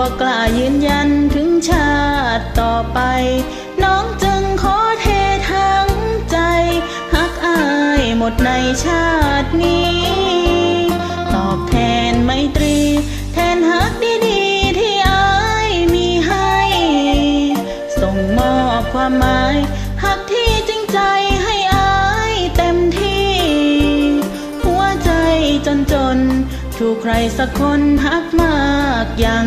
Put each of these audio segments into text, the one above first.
บอกกล้ายืนยันถึงชาติต่อไป น้องจึงขอเททั้งใจหักอายหมดในชาตินี้ ตอบแทนไมตรี แทนหักดีๆที่อายมีให้ ส่งมอบความหมายหักที่จริงใจให้อายเต็มที่ หัวใจจนจนๆถูกใครสักคนหักมากอย่าง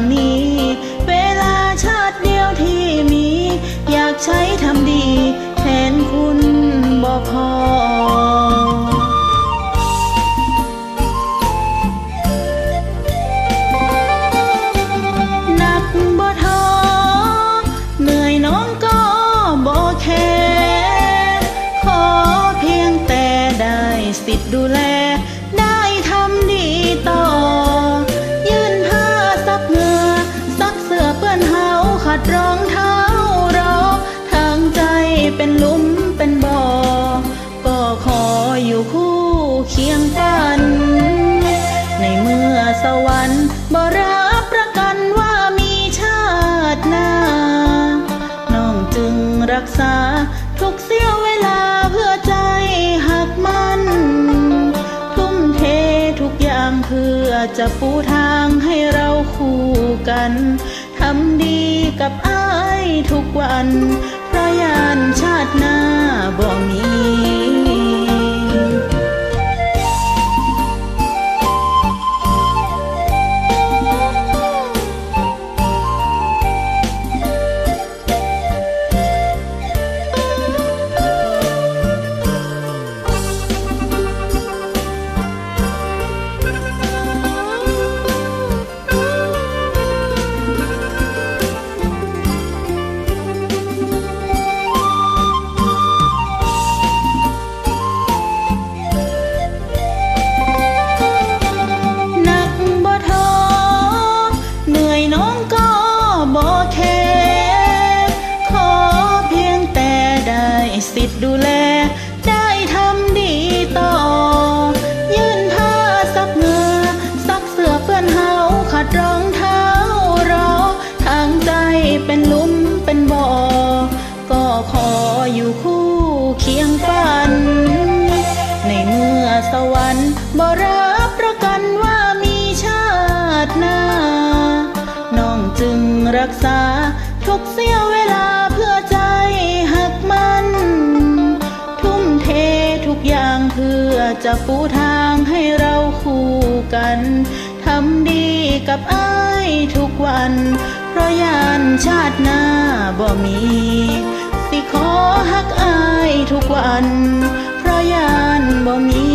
ดูแล ได้ทำดีต่อ ยื่นผ้าซับเหงื่อซักเสื้อเปื้อนเฮาขัดรองเท้ารอ ทางใจเป็นลุมเป็นบ่อ ก็ขออยู่คู่เคียงกัน ในเมื่อสวรรค์บ่รับประกันว่ามีชาติหน้า น้องจึงรักษาทุกเสี้ยว เพื่อจะปูทางให้เราคู่กัน ทำดีกับอ้ายทุกวัน เพราะยานชาติหน้า สิทธิ์ดูแล ได้ทำดีต่อ ยื่นผ้าซับเหงือซักเสื้อเปื้อนเฮาขัดรองเท้ารอ ทางใจเป็นลุ่มเป็นบ่อ ก็ขออยู่คู่เคียงกัน ในเมื่อสวรรค์บ่รับประกันว่ามีชาติหน้า น้องจึงรักษาทุกเสี้ยว จะปูทางให้เราคู่กัน ทำดีกับอ้ายทุกวัน เพราะยานชาติหน้าบ่มี สิขอหักอายทุกวัน เพราะยานบ่มี